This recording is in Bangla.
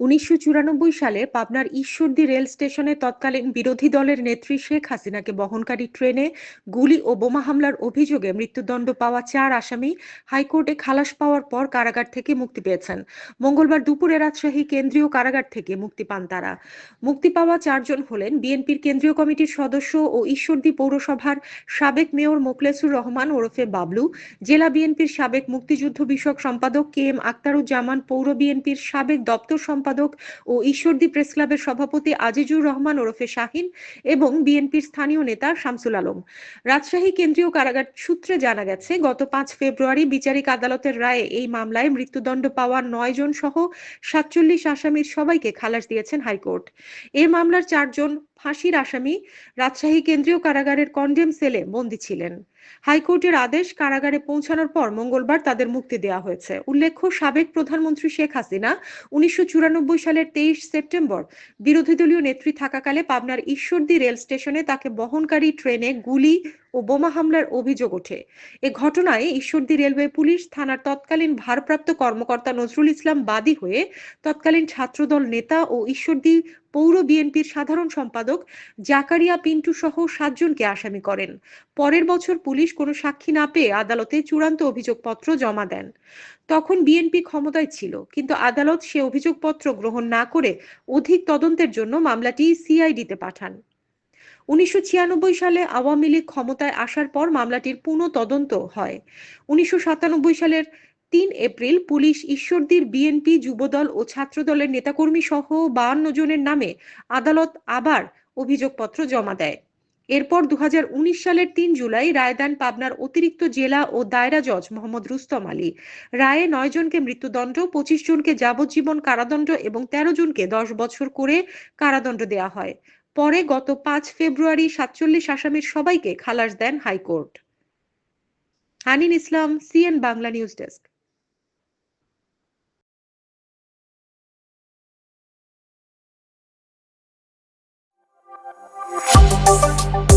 উনিশশো চুরানব্বই সালে পাবনার ঈশ্বরদী রেল স্টেশনে তৎকালীন বিরোধী দলের নেত্রী শেখ হাসিনাকে বহনকারী ট্রেনে গুলি ও বোমা হামলার অভিযোগে মৃত্যুদণ্ড পাওয়া চার আসামি হাইকোর্টে খালাস পাওয়ার পর কারাগার থেকে মুক্তি পেয়েছেন। মঙ্গলবার দুপুরে রাজশাহী কেন্দ্রীয় কারাগার থেকে মুক্তি পান তারা। মুক্তি পাওয়া চারজন হলেন বিএনপির কেন্দ্রীয় কমিটির সদস্য ও ঈশ্বরদী পৌরসভার সাবেক মেয়র মোকলেসুর রহমান ওরফে বাবলু, জেলা বিএনপির সাবেক মুক্তিযুদ্ধ বিষয়ক সম্পাদক কে এম আক্তারুজ্জামান, পৌর বিএনপির সাবেক দপ্তর সম্পাদক সম্পাদক ও ঈশ্বরদী প্রেস ক্লাবের সভাপতি আজিজুর রহমান ওরফে শাহিন এবং বিএনপির স্থানীয় নেতা শামসুল আলম। রাজশাহী কেন্দ্রীয় কারাগার সূত্রে জানা গেছে, গত পাঁচ ফেব্রুয়ারি বিচারিক আদালতের রায়ে এই মামলায় মৃত্যুদণ্ড পাওয়া নয় জন সহ সাতচল্লিশ আসামির সবাইকে খালাস দিয়েছেন হাইকোর্ট। এ মামলার চারজন ফাঁসির আসামি রাজশাহী কেন্দ্রীয় কারাগারের কন্ডেম সেলে বন্দী ছিলেন। হাইকোর্টের আদেশ কারাগারে পৌঁছানোর পর মঙ্গলবার তাদের মুক্তি দেওয়া হয়েছে। উল্লেখ্য, সাবেক প্রধানমন্ত্রী শেখ হাসিনা উনিশশো চুরানব্বই সালের তেইশ সেপ্টেম্বর বিরোধী দলীয় নেত্রী থাকাকালে পাবনার ঈশ্বরদী রেল স্টেশনে তাকে বহনকারী ট্রেনে গুলি ও বোমা হামলার অভিযোগ ওঠে। এ ঘটনায় ঈশ্বরদী রেলওয়ে পুলিশ থানার তৎকালীন ভারপ্রাপ্ত কর্মকর্তা নজরুল ইসলাম বাদী হয়ে তৎকালীন ছাত্রদল নেতা ও ঈশ্বরদী পৌর বিএনপির সাধারণ সম্পাদক জাকারিয়া পিন্টু সহ সাতজনকে আসামি করেন। পরের বছর পুলিশ কোনো সাক্ষী না পেয়ে আদালতে চূড়ান্ত অভিযোগপত্র জমা দেন। তখন বিএনপি ক্ষমতায় ছিল, কিন্তু আদালত সে অভিযোগপত্র গ্রহণ না করে অধিক তদন্তের জন্য মামলাটি সিআইডিতে পাঠান। উনিশশো ছিয়ানব্বই সালে আওয়ামী লীগ ক্ষমতায় আসার পর মামলাটির পুনঃ তদন্ত হয়। উনিশশো সাতানব্বই সালের তিন এপ্রিল পুলিশ ঈশ্বরদীর বিএনপি যুবদল ও ছাত্রদলের নেতাকর্মী সহ বাহান্ন জনের নামে আদালত আবার অভিযোগপত্র জমা দেয়। এরপর দু হাজার উনিশ সালের তিন জুলাই রায়দান পাবনার অতিরিক্ত জেলা ও দায়রা জজ মোহাম্মদ রুস্তম আলী। রায়ে নয় জনকে মৃত্যুদণ্ড, পঁচিশ জনকে যাবজ্জীবন কারাদণ্ড এবং তেরো জনকে দশ বছর করে কারাদণ্ড দেয়া হয়। পরে গত পাঁচ ফেব্রুয়ারি সাতচল্লিশ আসামির সবাইকে খালাস দেন High Court Hanin Islam, CN Bangla news desk Thank you.